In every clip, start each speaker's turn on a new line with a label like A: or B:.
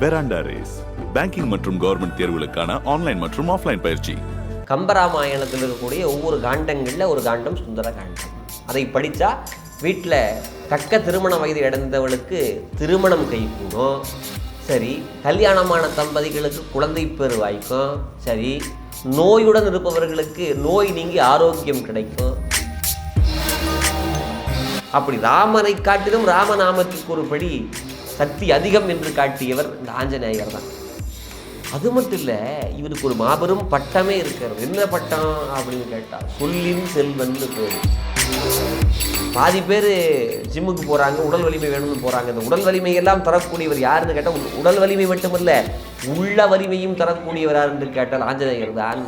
A: பெராண்டா race banking மற்றும் government தேர்வுகளுக்கான online மற்றும் ஆஃப்லைன் பயிற்சி.
B: கம்பராமாயணத்தில் இருக்கக்கூடிய ஒவ்வொரு காண்டங்களில் ஒரு காண்டம் சுந்தர காண்டம். அதை படித்தா வீட்டில் தக்க திருமண வயது அடைந்தவளுக்கு திருமணம் கைகூடும். சரி கல்யாணமான தம்பதிகளுக்கு குழந்தை பேர் வாய்க்கும். சரி நோயுடன் இருப்பவர்களுக்கு நோய் நீங்கி ஆரோக்கியம் கிடைக்கும். அப்படி ராமனை காட்டிலும் ராமநாமத்துக்கு ஒருபடி சக்தி அதிகம் என்று காட்டியவர் இந்த ஆஞ்சநேயர் தான். அது மட்டும் இல்லை இவருக்கு ஒரு மாபெரும் பட்டமே இருக்கிறது. என்ன பட்டம் அப்படின்னு கேட்டால் சொல்லின் செல்வன்னு பேர். பாதி பேர் ஜிம்முக்கு போகிறாங்க உடல் வலிமை வேணும்னு போகிறாங்க இந்த உடல் வலிமையெல்லாம் தரக்கூடியவர் யாருன்னு கேட்டால் உடல் வலிமை மட்டுமல்ல உள்ள வலிமையும் தரக்கூடியவரார் என்று கேட்டால் ஆஞ்சநேயர் தான்.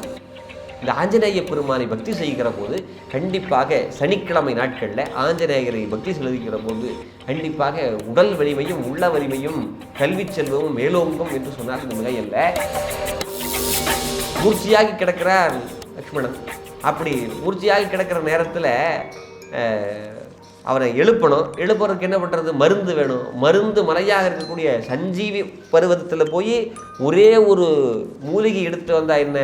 B: இந்த ஆஞ்சநேய பெருமானை பக்தி செய்கிற போது கண்டிப்பாக சனிக்கிழமை நாட்களில் ஆஞ்சநேயரை பக்தி செலுத்துகிற போது கண்டிப்பாக உடல் வலிமையும் உள்ள வலிமையும் கல்வி செல்வமும் மேலோங்கும் என்று சொன்னால் இந்த மிகையல்ல. மூர்ச்சியாகி கிடக்கிறார் லக்ஷ்மணன். அப்படி மூர்ச்சியாகி கிடக்கிற நேரத்தில் அவரை எழுப்பணும். எழுப்புறதுக்கு என்ன பண்ணுறது மருந்து வேணும். மருந்து மலையாக இருக்கக்கூடிய சஞ்சீவி பருவத்தில் போய் ஒரே ஒரு மூலிகை எடுத்து வந்தால் என்ன?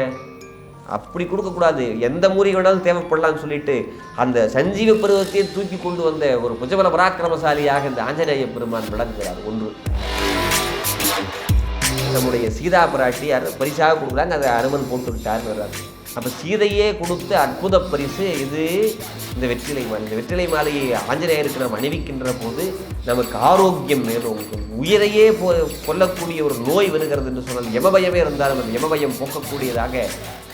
B: அப்படி கொடுக்கக்கூடாது. எந்த மூலிகை வேணாலும் தேவைப்படலாம்னு சொல்லிட்டு அந்த சஞ்சீவ பருவத்தையே தூக்கி கொண்டு வந்த ஒரு புஜபல பராக்கிரமசாலியாக இந்த ஆஞ்சநேய பெருமான் விளங்குகிறார். ஒன்று. நம்முடைய சீதா பிராட்டி பரிசாக கொடுக்குறாங்க அதை அனுமன் போட்டு வர்றாரு அப்போ சீதையே கொடுத்த அற்புத பரிசு இது. இந்த வெற்றிலை மாலை இந்த வெற்றிலை மாலையை ஆஞ்சநேயருக்கு நாம் அணிவிக்கின்ற போது நமக்கு ஆரோக்கியம் மேலும் உயிரையே போ கொல்லக்கூடிய ஒரு நோய் வருகிறது என்று சொன்னால் யமபயமே இருந்தாலும் அந்த யமபயம் போக்கக்கூடியதாக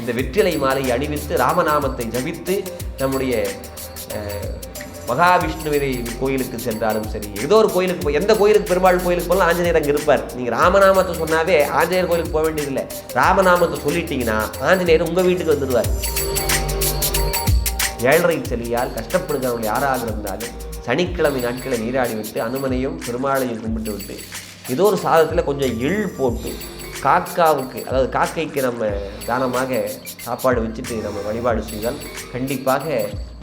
B: இந்த வெற்றிலை மாலையை அணிவித்து ராமநாமத்தை ஜபித்து நம்முடைய மகாவிஷ்ணுவினை கோயிலுக்கு சென்றாலும் சரி ஏதோ ஒரு கோயிலுக்கு போய் எந்த கோயிலுக்கு பெருமாள் கோயிலுக்கு போகலாம் ஆஞ்சநேயர் அங்கே இருப்பார். நீங்கள் ராமநாமத்தை சொன்னாவே ஆஞ்சநேயர் கோயிலுக்கு போக வேண்டியதில்லை ராமநாமத்தை சொல்லிட்டீங்கன்னா ஆஞ்சநேயர் உங்கள் வீட்டுக்கு வந்துடுவார். ஏழரை செலியால் கஷ்டப்படுகிறவங்க யாராக இருந்தாலும் சனிக்கிழமை நாட்களை நீராடி விட்டு அனுமனையும் பெருமாளையும் கும்பிட்டு விட்டு ஏதோ ஒரு சாதத்தில் கொஞ்சம் எள் போட்டு காக்காவுக்கு அதாவது காக்கைக்கு நம்ம தானமாக சாப்பாடு வச்சுட்டு நம்ம வழிபாடு செய்தால் கண்டிப்பாக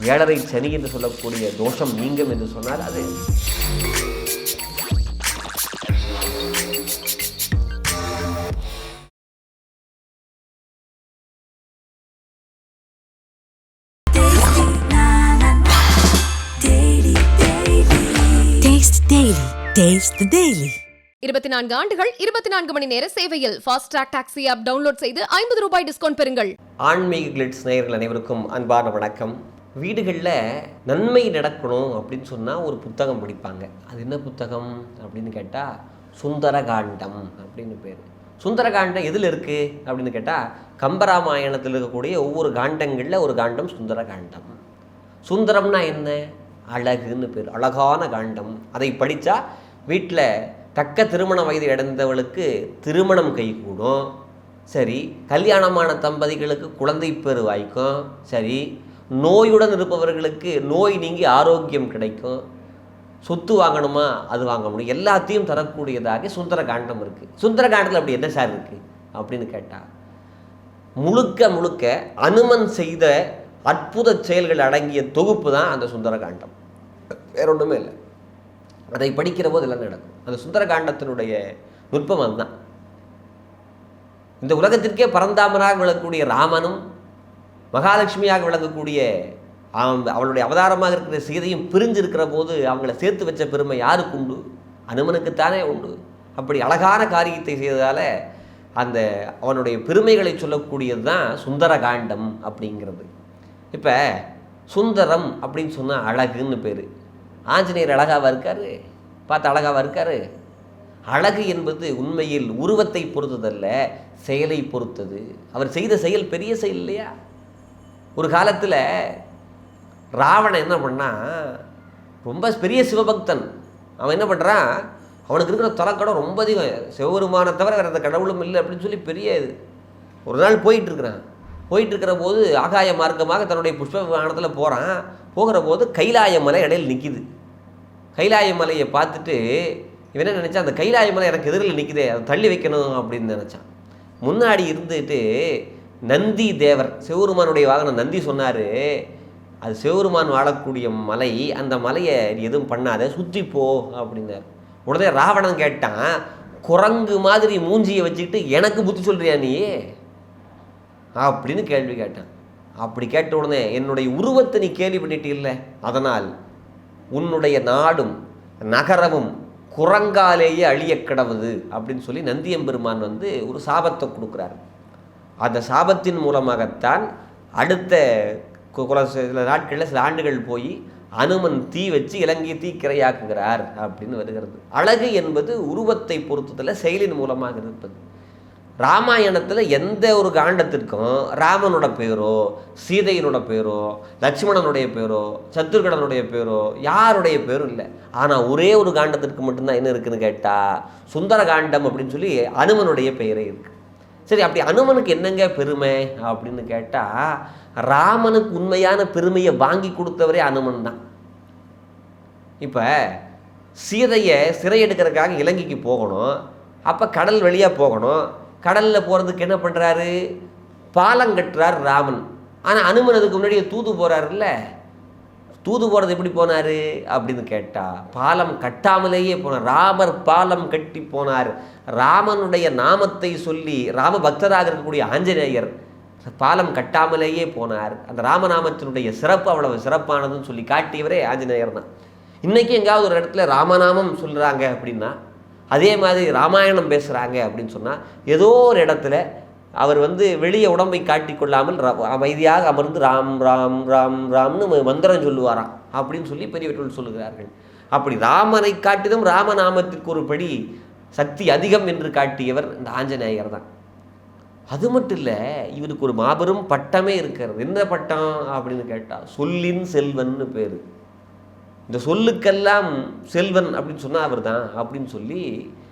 B: ஏழரை சனி என்று சொல்லக்கூடிய தோஷம் நீங்கும் என்று சொன்னால் அது
C: Taste the Daily.
D: இருபத்தி நான்கு ஆண்டுகள் இருபத்தி நான்கு மணி நேர சேவையில் fast track taxi app download செய்து ஐம்பது ரூபாய் டிஸ்கவுண்ட் பெறுங்கள்.
B: ஆன்மீக கிளிட்ஸ் நேயர்கள் அனைவருக்கும் அன்பான வணக்கம். வீடுகளில் நன்மை நடக்கணும் அப்படின்னு சொன்னால் ஒரு புத்தகம் படிப்பாங்க. அது என்ன புத்தகம் அப்படின்னு கேட்டால் சுந்தரகாண்டம் அப்படின்னு பேர். சுந்தரகாண்டம் எதில் இருக்குது அப்படின்னு கேட்டால் கம்பராமாயணத்தில் இருக்கக்கூடிய ஒவ்வொரு காண்டங்களில் ஒரு காண்டம் சுந்தரகாண்டம். சுந்தரம்னா என்ன? அழகுன்னு பேர். அழகான காண்டம். அதை படித்தா வீட்டில் தக்க திருமண வயது அடைந்தவளுக்கு திருமணம் கைகூடும். சரி கல்யாணமான தம்பதிகளுக்கு குழந்தை பேர் வாய்க்கும். சரி நோயுடன் இருப்பவர்களுக்கு நோய் நீங்கி ஆரோக்கியம் கிடைக்கும். சொத்து வாங்கணுமா? அது வாங்க முடியும். எல்லாத்தையும் தரக்கூடியதாக சுந்தர காண்டம் இருக்குது சுந்தர காண்டத்தில் அப்படி என்ன சார் இருக்குது அப்படின்னு கேட்டால் முழுக்க முழுக்க அனுமன் செய்த அற்புத செயல்கள் அடங்கிய தொகுப்பு தான் அந்த சுந்தரகாண்டம். வேற ஒன்றுமே இல்லை. அதை படிக்கிற போது எல்லாம் நடக்கும். அந்த சுந்தரகாண்டத்தினுடைய நுட்பம் அதுதான். இந்த உலகத்திற்கே பரந்தாமராக விளங்கக்கூடிய ராமனும் மகாலட்சுமியாக விளங்கக்கூடிய அவன் அவளுடைய அவதாரமாக இருக்கிற சீதையும் பிரிஞ்சிருக்கிற போது அவங்கள சேர்த்து வச்ச பெருமை யாருக்கு உண்டு? அனுமனுக்குத்தானே உண்டு. அப்படி அழகான காரியத்தை செய்ததால் அந்த அவனுடைய பெருமைகளை சொல்லக்கூடியது தான் சுந்தரகாண்டம் அப்படிங்கிறது. இப்போ சுந்தரம் அப்படின்னு சொன்னால் அழகுன்னு பேர். ஆஞ்சநேயர் அழகாக இருக்காரு? பார்த்து அழகாக இருக்காரு. அழகு என்பது உண்மையில் உருவத்தை பொறுத்ததல்ல செயலை பொறுத்தது. அவர் செய்த செயல் பெரிய செயல் இல்லையா? ஒரு காலத்தில் ராவணன் என்ன பண்ணா ரொம்ப பெரிய சிவபக்தன். அவன் என்ன பண்ணுறான் அவனுக்கு இருக்கிற தொலைக்கடம் ரொம்ப அதிகம். சிவபெருமானை தவிர வேறு அந்த கடவுளும் இல்லை அப்படின்னு சொல்லி பெரிய இது. ஒரு நாள் போயிட்டுருக்குறான் போயிட்டுருக்கிற போது ஆகாய மார்க்கமாக தன்னுடைய புஷ்ப விமானத்தில் போகிறான் போகிற போது கைலாய மலை இடையில் நிற்கிது கைலாய மலையை பார்த்துட்டு இவன் என்ன நினச்சான்? அந்த கைலாய மலை எனக்கு எதிரில் நிற்குதே அதை தள்ளி வைக்கணும் அப்படின்னு நினச்சான். முன்னாடி இருந்துட்டு நந்தி தேவர் சிவபெருமானுடைய வாகனம் நந்தி சொன்னார் அது சிவபெருமான் வாழக்கூடிய மலை அந்த மலையை நீ எதுவும் பண்ணாத சுற்றி போ அப்படின்னார். உடனே ராவணன் கேட்டான் குரங்கு மாதிரி மூஞ்சியை வச்சுக்கிட்டு எனக்கு புத்தி சொல்கிறியா நீ? அப்படின்னு கேள்வி கேட்டான். அப்படி கேட்ட உடனே என்னுடைய உருவத்தை நீ கேள்வி பண்ணிட்டீல்ல அதனால் உன்னுடைய நாடும் நகரமும் குரங்காலேயே அழிய கிடவுது அப்படின்னு சொல்லி நந்தியம்பெருமான் வந்து ஒரு சாபத்தை கொடுக்குறார். அந்த சாபத்தின் மூலமாகத்தான் அடுத்த குல சில நாட்களில் சில ஆண்டுகள் போய் அனுமன் தீ வச்சு இலங்கையை தீக்கிரையாக்குகிறார் அப்படின்னு வருகிறது. அழகு என்பது உருவத்தை பொறுத்ததில் செயலின் மூலமாக இருப்பது. ராமாயணத்தில் எந்த ஒரு காண்டத்திற்கும் ராமனோட பேரோ சீதையினோட பேரோ லட்சுமணனுடைய பேரோ சத்துருகடனுடைய பேரோ யாருடைய பேரும் இல்லை. ஆனால் ஒரே ஒரு காண்டத்திற்கு மட்டும்தான் என்ன இருக்குன்னு கேட்டால் சுந்தர காண்டம் அப்படின்னு சொல்லி அனுமனுடைய பெயரே இருக்கு. சரி அப்படி அனுமனுக்கு என்னங்க பெருமை அப்படின்னு கேட்டால் ராமனுக்கு உண்மையான பெருமையை வாங்கி கொடுத்தவரே அனுமன் தான். இப்போ சீதையை சிறை எடுக்கிறதுக்காக இலங்கைக்கு போகணும் அப்போ கடல் வழியாக போகணும் கடலில் போகிறதுக்கு என்ன பண்ணுறாரு பாலம் கட்டுறார் ராமன். ஆனால் அனுமனதுக்கு முன்னாடியே தூது போகிறாருல்ல தூது போகிறது எப்படி போனார்? அப்படின்னு கேட்டால் பாலம் கட்டாமலேயே போனார். ராமர் பாலம் கட்டி போனார். ராமனுடைய நாமத்தை சொல்லி ராம பக்தராக இருக்கக்கூடிய ஆஞ்சநேயர் பாலம் கட்டாமலேயே போனார். அந்த ராமநாமத்தினுடைய சிறப்பு அவ்வளவு சிறப்பானதுன்னு சொல்லி காட்டியவரே ஆஞ்சநேயர் தான் இன்றைக்கி எங்காவது ஒரு இடத்துல ராமநாமம் சொல்கிறாங்க அப்படின்னா அதே மாதிரி ராமாயணம் பேசுகிறாங்க அப்படின்னு சொன்னால் ஏதோ ஒரு இடத்துல அவர் வந்து வெளியே உடம்பை காட்டிக்கொள்ளாமல் அமைதியாக அமர்ந்து ராம் ராம் ராம் ராம்னு மந்திரம் சொல்லுவாராம் அப்படின்னு சொல்லி பெரியவர்கள் சொல்லுகிறார்கள். அப்படி ராமனை காட்டிலும் ராமநாமத்திற்கு ஒரு படி சக்தி அதிகம் என்று காட்டியவர் இந்த ஆஞ்சநேயர் தான். அது மட்டும் இல்லை இவருக்கு ஒரு மாபெரும் பட்டமே இருக்கிறது. என்ன பட்டம் அப்படின்னு கேட்டால் சொல்லின் செல்வன்னு பேர். இந்த சொல்லுக்கெல்லாம் செல்வன் அப்படின்னு சொன்னால் அவர் தான் அப்படின்னு சொல்லி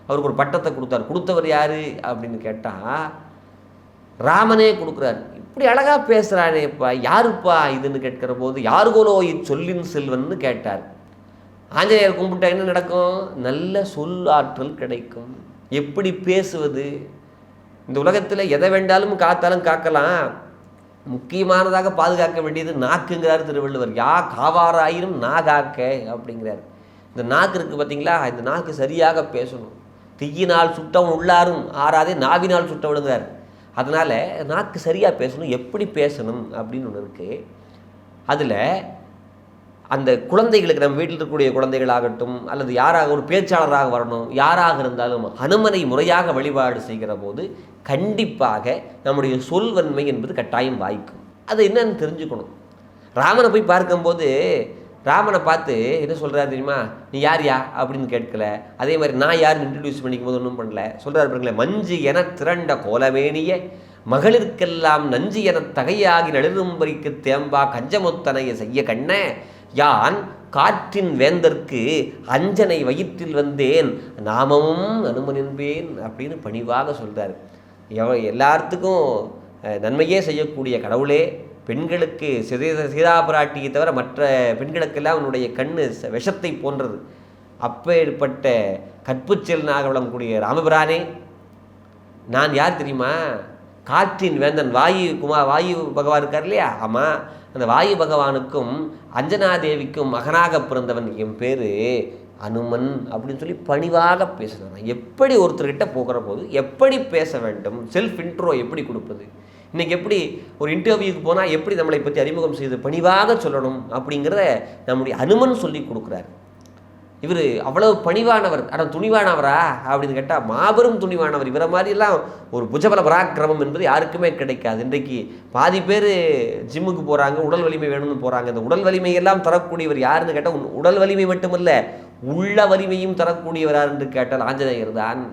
B: அவருக்கு ஒரு பட்டத்தை கொடுத்தார். கொடுத்தவர் யார் அப்படின்னு கேட்டால் ராமனே கொடுக்குறாரு. இப்படி அழகாக பேசுகிறானேப்பா யாருப்பா இதுன்னு கேட்கிற போது யாருகோலோ இச்சொல்லின் செல்வன்னு கேட்டார். ஆஞ்சநேயர் கும்பிட்டா என்ன நடக்கும்? நல்ல சொல் ஆற்றல் கிடைக்கும். எப்படி பேசுவது? இந்த உலகத்தில் எதை வேண்டாலும் காத்தாலும் காக்கலாம். முக்கியமானதாக பாதுகாக்க வேண்டியது நாக்குங்கிறார் திருவள்ளுவர். யா காவாராயினும் நாகாக்க அப்படிங்கிறார். இந்த நாக்கு இருக்குது பார்த்தீங்களா இந்த நாக்கு சரியாக பேசணும். தீயினால் சுட்டம் உள்ளாரும் ஆறாதே நாவினால் சுட்ட விழுங்கிறார் அதனால் நாக்கு சரியாக பேசணும் எப்படி பேசணும் அப்படின்னு ஒன்று இருக்குது அதில் அந்த குழந்தைகளுக்கு நம்ம வீட்டில் இருக்கக்கூடிய குழந்தைகளாகட்டும் அல்லது யாராக ஒரு பேச்சாளராக வரணும் யாராக இருந்தாலும் ஹனுமனை முறையாக வழிபாடு செய்கிற போது கண்டிப்பாக நம்முடைய சொல்வன்மை என்பது கட்டாயம் வாய்க்கும். அது என்னன்னு தெரிஞ்சுக்கணும். ராமனை போய் பார்க்கும்போது ராமனை பார்த்து என்ன சொல்கிறாரு தெரியுமா? நீ யார் யா? அப்படின்னு கேட்கல. அதே மாதிரி நான் யாருன்னு இன்ட்ரடியூஸ் பண்ணிக்கும் போது ஒன்றும் பண்ணல. சொல்கிறார் பாருங்களேன் மஞ்சு என திரண்ட கோலமேனிய மகளிர்க்கெல்லாம் நஞ்சு என தகையாகி நளிரும்பரிக்கு தேம்பா கஞ்சமுத்தனையை செய்ய கண்ண யான் காற்றின் வேந்தற்கு அஞ்சனை வயிற்றில் வந்தேன் நாமமும் அனுமனின்பேன் அப்படின்னு பணிவாக சொல்கிறார் எவ எல்லாத்துக்கும் நன்மையே செய்யக்கூடிய கடவுளே பெண்களுக்கு சிதை சீதாபிராட்டியை தவிர மற்ற பெண்களுக்கெல்லாம் அவனுடைய கண்ணு விஷத்தை போன்றது. அப்பேற்பட்ட கற்புச்செல்னாக விளங்கக்கூடிய ராமபிரானே நான் யார் தெரியுமா? காற்றின் வேந்தன் வாயு குமார் வாயு பகவான் இருக்கார் இல்லையா? ஆமாம் அந்த வாயு பகவானுக்கும் அஞ்சனாதேவிக்கும் மகனாக பிறந்தவன் என் பேர் அனுமன் அப்படின்னு சொல்லி பணிவாக பேசுகிறான் எப்படி ஒருத்தர்கிட்ட போகிற போது எப்படி பேச வேண்டும் செல்ஃப் இன்ட்ரோ எப்படி கொடுப்பது? இன்றைக்கி எப்படி ஒரு இன்டர்வியூக்கு போனால் எப்படி நம்மளை பற்றி அறிமுகம் செய்து பணிவாக சொல்லணும் அப்படிங்கிறத நம்முடைய அனுமன் சொல்லி கொடுக்குறாரு. இவர் அவ்வளவு பணிவானவர் ஆனால் துணிவானவரா? அப்படின்னு கேட்டால் மாபெரும் துணிவானவர். இவரை மாதிரிலாம் ஒரு புஜபல பராக்கிரமம் என்பது யாருக்குமே கிடைக்காது. இன்றைக்கு பாதி பேர் ஜிம்முக்கு போகிறாங்க உடல் வலிமை வேணும்னு போகிறாங்க இந்த உடல் வலிமையெல்லாம் தரக்கூடியவர் யாருன்னு கேட்டால் உடல் வலிமை மட்டுமல்ல உள்ள வலிமையும் தரக்கூடியவர் என்று கேட்டால் ஆஞ்சநேயர் தான்.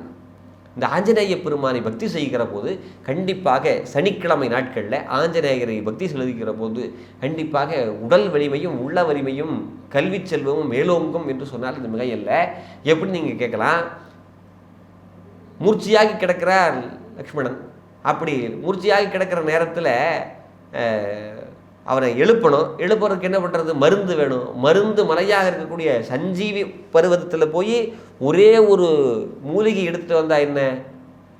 B: இந்த ஆஞ்சநேய பெருமானை பக்தி செய்கிற போது கண்டிப்பாக சனிக்கிழமை நாட்களில் ஆஞ்சநேயரை பக்தி செலுத்துகிற போது கண்டிப்பாக உடல் வலிமையும் உள்ள வலிமையும் கல்வி செல்வமும் மேலோங்கும் என்று சொன்னால் இது மிகையல்ல. எப்படி நீங்கள் கேட்கலாம்? மூர்ச்சியாகி கிடக்கிறார் லக்ஷ்மணன். அப்படி மூர்ச்சியாகி கிடக்கிற நேரத்தில் அவரை எழுப்பணும். எழுப்புறதுக்கு என்ன பண்ணுறது மருந்து வேணும். மருந்து மலையாக இருக்கக்கூடிய சஞ்சீவி பருவத்தில் போய் ஒரே ஒரு மூலிகை எடுத்துகிட்டு வந்தால் என்ன?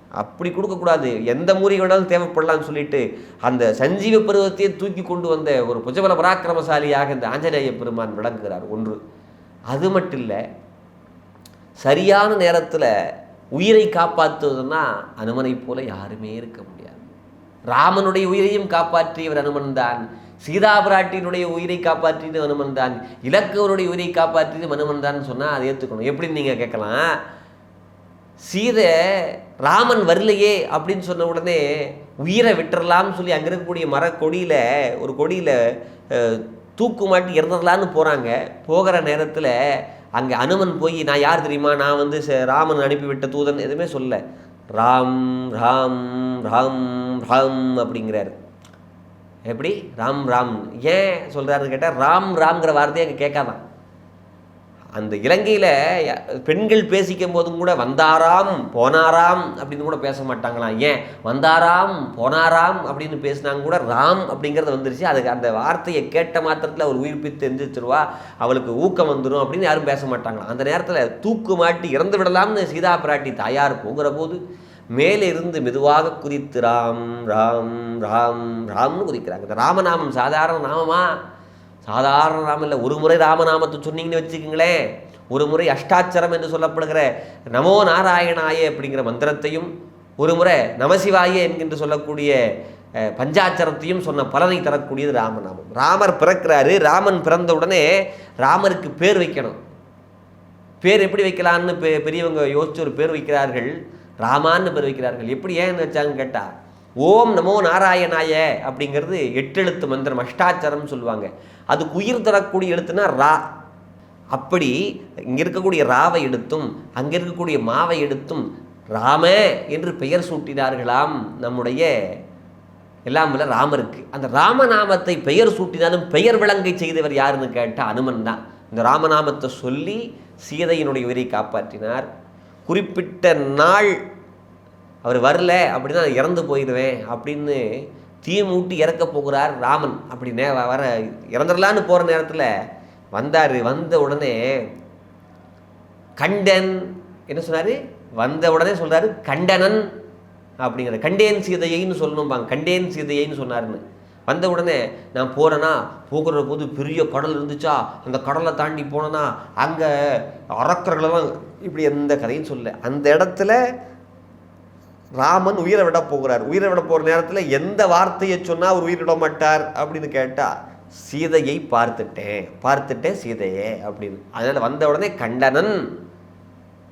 B: அப்படி கொடுக்கக்கூடாது. எந்த மூலிகை வேணாலும் தேவைப்படலாம்னு சொல்லிட்டு அந்த சஞ்சீவ பருவத்தையே தூக்கி கொண்டு வந்த ஒரு புஜபல பராக்கிரமசாலியாக இந்த ஆஞ்சநேய பெருமான் விளங்குகிறார் ஒன்று. அது மட்டும் இல்லை சரியான நேரத்தில் உயிரை காப்பாற்றுவதுன்னா அனுமனைப் போல யாருமே இருக்க முடியாது. ராமனுடைய உயிரையும் காப்பாற்றியவர் அனுமன் தான். சீதா பிராட்டியினுடைய உயிரை காப்பாற்றியது அனுமன் தான். இலக்கவருடைய உயிரை காப்பாற்றியது அனுமன் தான் சொன்னால் அதை ஏற்றுக்கணும் எப்படின்னு நீங்கள் கேட்கலாம்? சீதை ராமன் வரலையே அப்படின்னு சொன்ன உடனே உயிரை விட்டுறலாம்னு சொல்லி அங்கே இருக்கக்கூடிய மரக்கொடியில் ஒரு கொடியில் தூக்கு மாட்டி இறந்துடலான்னு போகிறாங்க போகிற நேரத்தில் அங்கே அனுமன் போய் நான் யார் தெரியுமா? நான் வந்து ச- ராமன் அனுப்பிவிட்ட தூதன் எதுவுமே சொல்ல ராம் ராம் ராம் ராம் அப்படிங்கிறாரு. எப்படி? ராம் ராம். ஏன் சொல்கிறாருன்னு கேட்டால் ராம் ராம்ங்கிற வார்த்தையை அங்கே கேட்காதான். அந்த இலங்கையில் பெண்கள் பேசிக்கும் போதும் கூட வந்தாராம் போனாராம் அப்படின்னு கூட பேச மாட்டாங்களாம். ஏன்? வந்தாராம் போனாராம் அப்படின்னு பேசினாங்க கூட ராம் அப்படிங்கிறது வந்துருச்சு. அதுக்கு அந்த வார்த்தையை கேட்ட மாத்திரத்தில் அவர் உயிர்ப்பித்து எந்திரிச்சிருவா. அவளுக்கு ஊக்கம் வந்துடும் அப்படின்னு யாரும் பேச மாட்டாங்களாம். அந்த நேரத்தில் தூக்கு மாட்டி இறந்து விடலாம்னு சீதா பிராட்டி தாயார் போகிற போது மேலே இருந்து மெதுவாக குதித்து ராம் ராம் ராம் ராம்னு குதிக்கிறாங்க. இந்த ராமநாமம் சாதாரண நாமமா? சாதாரண நாமம் இல்லை. ஒரு முறை ராமநாமத்தை சொன்னீங்கன்னு வச்சுக்கோங்களேன் ஒரு முறை அஷ்டாச்சரம் என்று சொல்லப்படுகிற நமோ நாராயணாய அப்படிங்கிற மந்திரத்தையும் ஒரு முறை நமசிவாய என்கின்ற சொல்லக்கூடிய பஞ்சாச்சரத்தையும் சொன்ன பலனை தரக்கூடியது ராமநாமம். ராமர் பிறக்கிறாரு. ராமன் பிறந்த உடனே ராமருக்கு பேர் வைக்கணும். பேர் எப்படி வைக்கலான்னு பெ பெரியவங்க யோசிச்சு ஒரு பேர் வைக்கிறார்கள். ராமான்னு பேர் வைக்கிறார்கள். எப்படி ஏன்னு வச்சாங்க கேட்டா ஓம் நமோ நாராயணாய அப்படிங்கிறது எட்டெழுத்து மந்திரம் அஷ்டாட்சரம்னு சொல்லுவாங்க. அதுக்கு உயிர் தரக்கூடிய எழுத்துனா ரா. அப்படி இங்கே இருக்கக்கூடிய ராவை எடுத்தும் அங்கே இருக்கக்கூடிய மாவை எடுத்தும் ராம என்று பெயர் சூட்டினார்களாம் நம்முடைய எல்லாம் வல்ல ராமருக்கு. அந்த ராமநாமத்தை பெயர் சூட்டினாலும் பெயர் விளங்கை செய்தவர் யாருன்னு கேட்டால் அனுமன் தான். இந்த ராமநாமத்தை சொல்லி சீதையினுடைய உயிரை காப்பாற்றினார். குறிப்பிட்ட நாள் அவர் வரல அப்படின்னா நான் இறந்து போயிடுவேன் அப்படின்னு தீ மூட்டி இறக்க போகிறார் ராமன். அப்படி நே வர இறந்துடலான்னு போகிற நேரத்தில் வந்தார். வந்த உடனே கண்டன் என்ன சொன்னார்? வந்த உடனே சொல்கிறாரு கண்டனன் அப்படிங்கிற கண்டேன் சீதையைன்னு சொல்லணும்பாங்க. கண்டேன் சீதையைன்னு சொன்னார்னு வந்த உடனே நான் போகிறேன்னா போகிற போது பெரிய கடல் இருந்துச்சா? அந்த கடலை தாண்டி போனேன்னா அங்கே அரக்கர்களெல்லாம் இப்படி எந்த கதையும் சொல்ல அந்த இடத்துல ராமன் உயிரை விட போகிறார். உயிரை விட போகிற நேரத்தில் எந்த வார்த்தையை சொன்னால் அவர் உயிர் விட மாட்டார் அப்படின்னு கேட்டால் சீதையை பார்த்துட்டேன். பார்த்துட்டேன் சீதையே அப்படின்னு. அதனால் வந்த உடனே கண்டனன்.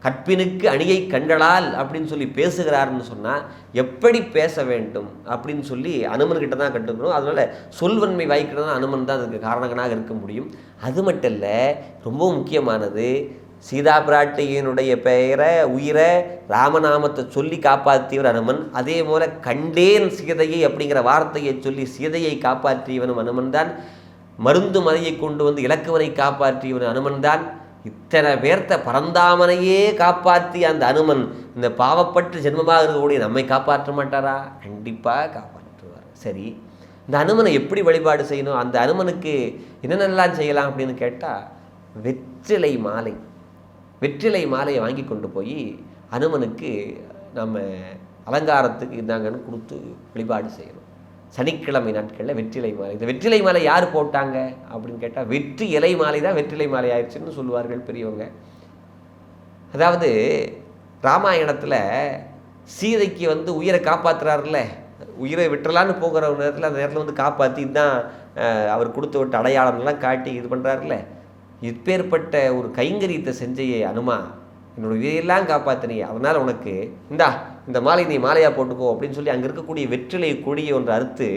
B: கற்பினுக்கு அணியை கண்டலால் அப்படின்னு சொல்லி பேசுகிறாருன்னு சொன்னால் எப்படி பேச வேண்டும் அப்படின்னு சொல்லி அனுமன்கிட்ட தான் கற்றுக்கணும். அதனால் சொல்வன்மை வாய்க்கிட்ட தான் அனுமன் தான் அதுக்கு காரணங்களாக இருக்க முடியும். அது மட்டும் இல்லை ரொம்ப முக்கியமானது சீதா பிராட்டியினுடைய பெயரை உயிரை ராமநாமத்தை சொல்லி காப்பாற்றியவர் அனுமன். அதே போல கண்டேன் சீதையை அப்படிங்கிற வார்த்தையை சொல்லி சீதையை காப்பாற்றியவனும் அனுமன் தான். மருந்து மதையை கொண்டு வந்து இலக்குவனை காப்பாற்றியவன் அனுமன் தான். இத்தனை பேர்த்த பரந்தாமனையே காப்பாற்றி அந்த அனுமன் இந்த பாவப்பட்டு ஜென்மமாக இருக்கக்கூடிய நம்மை காப்பாற்ற மாட்டாரா? கண்டிப்பாக காப்பாற்றுவார். சரி இந்த அனுமனை எப்படி வழிபாடு செய்யணும்? அந்த அனுமனுக்கு என்னென்னலாம் செய்யலாம் அப்படின்னு கேட்டால் வெற்றிலை மாலை வெற்றிலை மாலையை வாங்கி கொண்டு போய் அனுமனுக்கு நம்ம அலங்காரத்துக்கு இந்தாங்கன்னு கொடுத்து வழிபாடு செய்யணும். சனிக்கிழமை நாட்களில் வெற்றிலை மாலை. இந்த வெற்றிலை மாலை யார் போட்டாங்க? அப்படின்னு கேட்டால் வெற்றி இலை மாலை தான் வெற்றிலை மாலை ஆயிடுச்சுன்னு சொல்லுவார்கள் பெரியவங்க. அதாவது ராமாயணத்தில் சீதைக்கு வந்து உயிரை காப்பாற்றுறாருல்ல உயிரை விட்டுறலான்னு போகிற ஒரு நேரத்தில் அந்த நேரத்தில் வந்து காப்பாற்றி தான் அவர் கொடுத்து விட்ட அடையாளம்லாம் காட்டி இது பண்ணுறாருல இப்பேற்பட்ட ஒரு கைங்கரியத்தை செஞ்சையே அனுமா என்னோட உயிரையெல்லாம் காப்பாற்றினியே அதனால் உனக்கு இந்தா இந்த மாலை நீ மாலையாக போட்டுக்கோ அப்படின்னு சொல்லி அங்கே இருக்கக்கூடிய வெற்றிலை கொடியை ஒன்று அறுத்து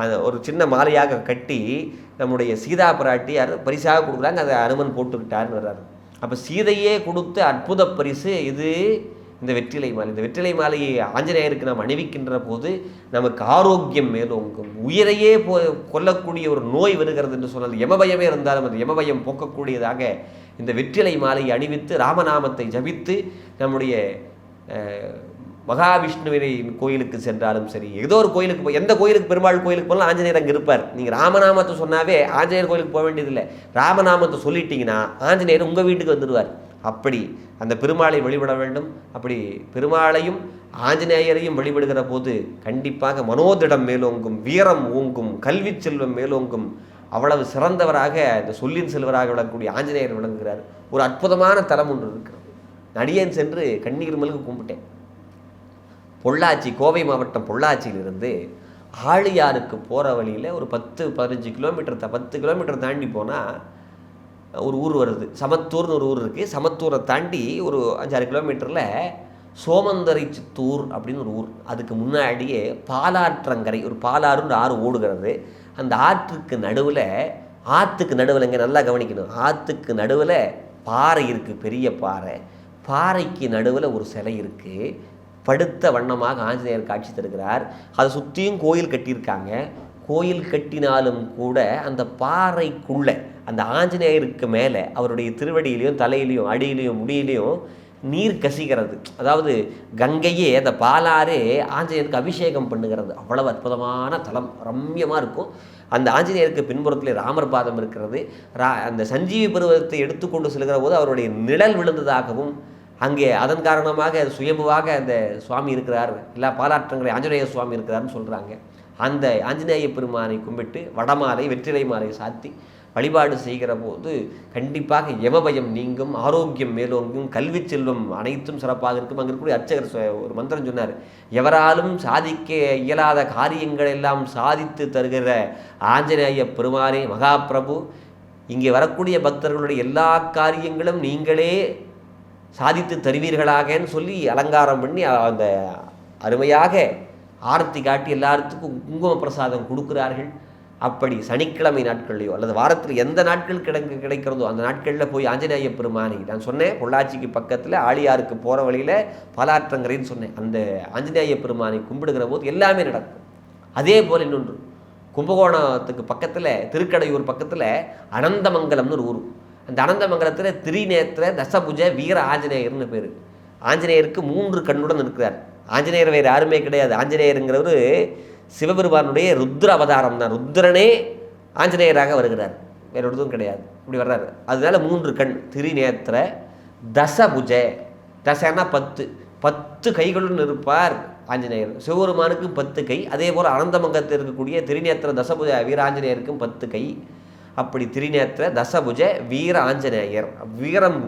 B: அதை ஒரு சின்ன மாலையாக கட்டி நம்முடைய சீதா பிராட்டி அரு பரிசாக கொடுக்குறாங்க அதை அனுமன் போட்டுக்கிட்டாருன்னு வர்றாரு. அப்போ சீதையே கொடுத்த அற்புத பரிசு இது இந்த வெற்றிலை மாலை. இந்த வெற்றிலை மாலையை ஆஞ்சநேயருக்கு நாம் அணிவிக்கின்ற போது நமக்கு ஆரோக்கியம் மேலோங்கும். உயிரையே போ கொல்லக்கூடிய ஒரு நோய் வருகிறது என்று சொன்னால் யமபயமே இருந்தாலும் அந்த யமபயம் போக்கக்கூடியதாக இந்த வெற்றிலை மாலையை அணிவித்து ராமநாமத்தை ஜபித்து நம்முடைய மகாவிஷ்ணுவின் கோயிலுக்கு சென்றாலும் சரி ஏதோ ஒரு கோயிலுக்கு போய் எந்த கோயிலுக்கு பெருமாள் கோயிலுக்கு போனாலும் ஆஞ்சநேயர் அங்கே இருப்பார். நீங்கள் ராமநாமத்தை சொன்னாவே ஆஞ்சநேயர் கோயிலுக்கு போக வேண்டியதில்லை ராமநாமத்தை சொல்லிட்டீங்கன்னா ஆஞ்சநேயர் உங்கள் வீட்டுக்கு வந்துடுவார் அப்படி அந்த பெருமாளை வழிபட வேண்டும். அப்படி பெருமாளையும் ஆஞ்சநேயரையும் வழிபடுகிற போது கண்டிப்பாக மனோதிடம் மேலோங்கும் வீரம் ஓங்கும் கல்வி செல்வம் மேலோங்கும். அவ்வளவு சிறந்தவராக இந்த சொல்லின் செல்வராக விளங்கக்கூடிய ஆஞ்சநேயர் விளங்குகிறார். ஒரு அற்புதமான தலம் ஒன்று இருக்கிறது. நடிகன் சென்று கண்ணீர் மல்கு கும்பிட்டேன். பொள்ளாச்சி கோவை மாவட்டம் பொள்ளாச்சியிலிருந்து ஆழியாருக்கு போகிற வழியில் ஒரு பத்து பதினஞ்சு கிலோமீட்டர் த பத்து கிலோமீட்டர் தாண்டி போனால் ஒரு ஊர் வருது. சமத்தூர்னு ஒரு ஊர் இருக்குது சமத்தூரை தாண்டி ஒரு அஞ்சாறு கிலோமீட்டரில் சோமந்தரை சித்தூர் அப்படின்னு ஒரு ஊர். அதுக்கு முன்னாடியே பாலாற்றங்கரை ஒரு பாலாறுன்ற ஆறு ஓடுகிறது. அந்த ஆற்றுக்கு நடுவில் ஆற்றுக்கு நடுவில் இங்கே நல்லா கவனிக்கணும். ஆற்றுக்கு நடுவில் பாறை இருக்குது பெரிய பாறை. பாறைக்கு நடுவில் ஒரு சிலை இருக்குது படுத்த வண்ணமாக ஆஞ்சநேயர் காட்சி தருகிறார். அதை சுற்றியும் கோயில் கட்டியிருக்காங்க. கோயில் கட்டினாலும் கூட அந்த பாறைக்குள்ளே அந்த ஆஞ்சநேயருக்கு மேலே அவருடைய திருவடியிலையும் தலையிலையும் அடியிலையும் முடியிலையும் நீர் கசிகிறது. அதாவது கங்கையே அந்த பாலாறே ஆஞ்சநேயருக்கு அபிஷேகம் பண்ணுகிறது. அவ்வளவு அற்புதமான தலம் ரம்யமாக இருக்கும். அந்த ஆஞ்சநேயருக்கு பின்புறத்தில் ராமர் பாதம் இருக்கிறது. ரா அந்த சஞ்சீவி பருவத்தை எடுத்துக்கொண்டு செல்கிற போது அவருடைய நிழல் விழுந்ததாகவும் அங்கே அதன் காரணமாக சுயம்புவாக அந்த சுவாமி இருக்கிறார். எல்லா பாலாற்றங்களை ஆஞ்சநேய சுவாமி இருக்கிறார்னு சொல்கிறாங்க அந்த ஆஞ்சநேய பெருமானை கும்பிட்டு வடமாலை வெற்றிலை மாலை சாத்தி வழிபாடு செய்கிற போது கண்டிப்பாக யமபயம் நீங்கும் ஆரோக்கியம் மேலோங்கும் கல்வி செல்வம் அனைத்தும் சிறப்பாக இருக்கும். அங்கே இருக்கக்கூடிய அர்ச்சகர் சொ- ஒரு மந்திரம் சொன்னார். எவராலும் சாதிக்க இயலாத காரியங்கள் எல்லாம் சாதித்து தருகிற ஆஞ்சநேய பெருமானே மகாபிரபு இங்கே வரக்கூடிய பக்தர்களுடைய எல்லா காரியங்களும் நீங்களே சாதித்து தருவீர்களாகன்னு சொல்லி அலங்காரம் பண்ணி அந்த அருமையாக ஆரத்தி காட்டி எல்லாத்துக்கும் குங்கும பிரசாதம் கொடுக்குறார்கள். அப்படி சனிக்கிழமை நாட்கள்லையோ அல்லது வாரத்தில் எந்த நாட்கள் கிடங்கு கிடைக்கிறதோ அந்த நாட்களில் போய் ஆஞ்சநேய பெருமானை நான் சொன்னேன். பொள்ளாச்சிக்கு பக்கத்தில் ஆழியாருக்கு போகிற வழியில் பாலாற்றங்கரைன்னு சொன்னேன். அந்த ஆஞ்சநேய பெருமானை கும்பிடுகிற போது எல்லாமே நடக்கும். அதே போல் இன்னொன்று. கும்பகோணத்துக்கு பக்கத்தில் திருக்கடையூர் பக்கத்தில் அனந்தமங்கலம்னு ஒரு ஊர். அந்த அனந்தமங்கலத்தில் திரிநேத்திர தசபுஜ வீர ஆஞ்சநேயர்னு பேர். ஆஞ்சநேயருக்கு மூன்று கண்ணுடன் இருக்கிறார் ஆஞ்சநேயர் வேறு யாருமே கிடையாது. ஆஞ்சநேயருங்கிறவர் சிவபெருமானுடைய ருத்ர அவதாரம் தான் ருத்ரனே ஆஞ்சநேயராக வருகிறார். வேற எதுவும் கிடையாது. இப்படி வர்றாரு. அதனால மூன்று கண் திரிநேத்திர தசபுஜ. தசன்னா பத்து. பத்து கைகளுடன் இருப்பார் ஆஞ்சநேயர். சிவபெருமானுக்கும் பத்து கை. அதே போல் அனந்தமங்கத்தில் இருக்கக்கூடிய திரிநேத்திர தசபுஜ வீராஞ்சநேயருக்கும் பத்து கை. அப்படி திரிநேத்திர தசபுஜ வீர ஆஞ்சநேயர். வீரம்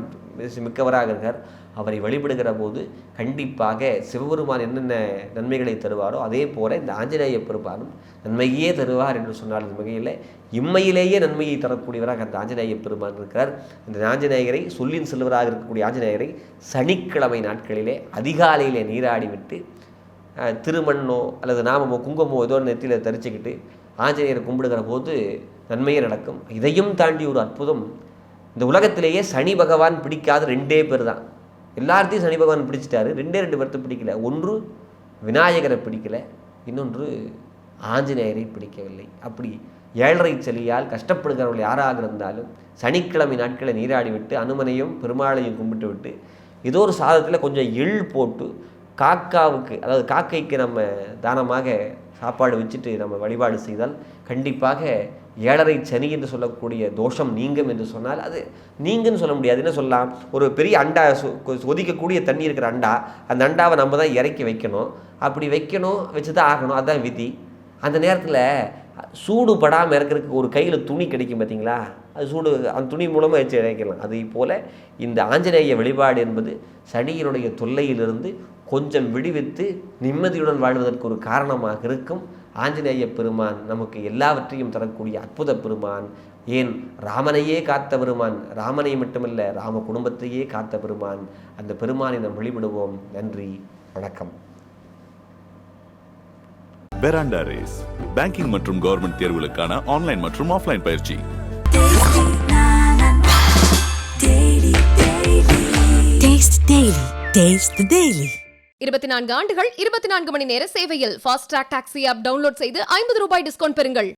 B: மிக்கவராக இருக்கார். அவரை வழிபடுகிற போது கண்டிப்பாக சிவபெருமான் என்னென்ன நன்மைகளை தருவாரோ அதே போல இந்த ஆஞ்சநேய பெருமானும் நன்மையே தருவார் என்று சொன்னால் இந்த வகையில் இம்மையிலேயே நன்மையை தரக்கூடியவராக அந்த ஆஞ்சநேய பெருமான் இருக்கிறார் இந்த ஆஞ்சநேயரை சொல்லின் செல்வராக இருக்கக்கூடிய ஆஞ்சநேயரை சனிக்கிழமை நாட்களிலே அதிகாலையிலே நீராடிவிட்டு திருமண்ணோ அல்லது நாமமோ குங்குமோ ஏதோ நெத்தியில் தரிச்சுக்கிட்டு ஆஞ்சநேயரை கும்பிடுகிற போது நன்மையே நடக்கும். இதையும் தாண்டி ஒரு அற்புதம். இந்த உலகத்திலேயே சனி பகவான் பிடிக்காத ரெண்டே பேர் தான். எல்லார்த்தையும் சனி பகவான் பிடிச்சிட்டாரு. ரெண்டே ரெண்டு பேர்த்து பிடிக்கல. ஒன்று விநாயகரை பிடிக்கல. இன்னொன்று ஆஞ்சநேயரை பிடிக்கவில்லை. அப்படி ஏழரை செலியால் கஷ்டப்படுகிறவர்கள் யாராக இருந்தாலும் சனிக்கிழமை நாட்களை நீராடி விட்டு அனுமனையும் பெருமாளையும் கும்பிட்டு விட்டு ஏதோ ஒரு சாதத்தில் கொஞ்சம் எள் போட்டு காக்காவுக்கு அதாவது காக்கைக்கு நம்ம தானமாக சாப்பாடு வச்சுட்டு நம்ம வழிபாடு செய்தால் கண்டிப்பாக ஏழரை சனி என்று சொல்லக்கூடிய தோஷம் நீங்கும் என்று சொன்னால் அது நீங்குன்னு சொல்ல முடியாது. என்ன சொல்லலாம்? ஒரு பெரிய அண்டா ஒதிக்கக்கூடிய கொ- தண்ணி இருக்கிற அண்டா அந்த அண்டாவை நம்ம தான் இறக்கி வைக்கணும். அப்படி வைக்கணும் வச்சு தான் ஆகணும். அதுதான் விதி. அந்த நேரத்தில் சூடு படாமல் இறக்கிறதுக்கு ஒரு கையில் துணி கிடைக்கும் பார்த்தீங்களா அது சூடு அந்த துணி மூலமாக வச்சு இறக்கலாம் அதே போல் இந்த ஆஞ்சநேய வழிபாடு என்பது சனியினுடைய தொல்லையிலிருந்து கொஞ்சம் விடுவித்து நிம்மதியுடன் வாழ்வதற்கு ஒரு காரணமாக இருக்கும். ஆஞ்சநேய பெருமான் நமக்கு எல்லாவற்றையும் தரக்கூடிய அற்புத பெருமான். ஏன்? ராமனையே காத்த பெருமான். ராமனை மட்டுமல்ல ராம குடும்பத்தையே காத்த பெருமான். அந்த பெருமானை நாம் வழிபடுவோம். நன்றி. வணக்கம்.
A: பெராண்டா ரேஸ் பேங்கிங் மற்றும் கவர்மெண்ட் தேர்வுகளுக்கான ஆன்லைன் மற்றும் ஆஃப்லைன் பயிற்சி.
C: Taste Daily. Taste the Daily.
D: இருபத்தி நான்கு ஆண்டுகள் இருபத்தி நான்கு மணி நேர சேவையில் fast track taxi app download செய்து ஐம்பது ரூபாய் டிஸ்கவுண்ட் பெறுங்கள்.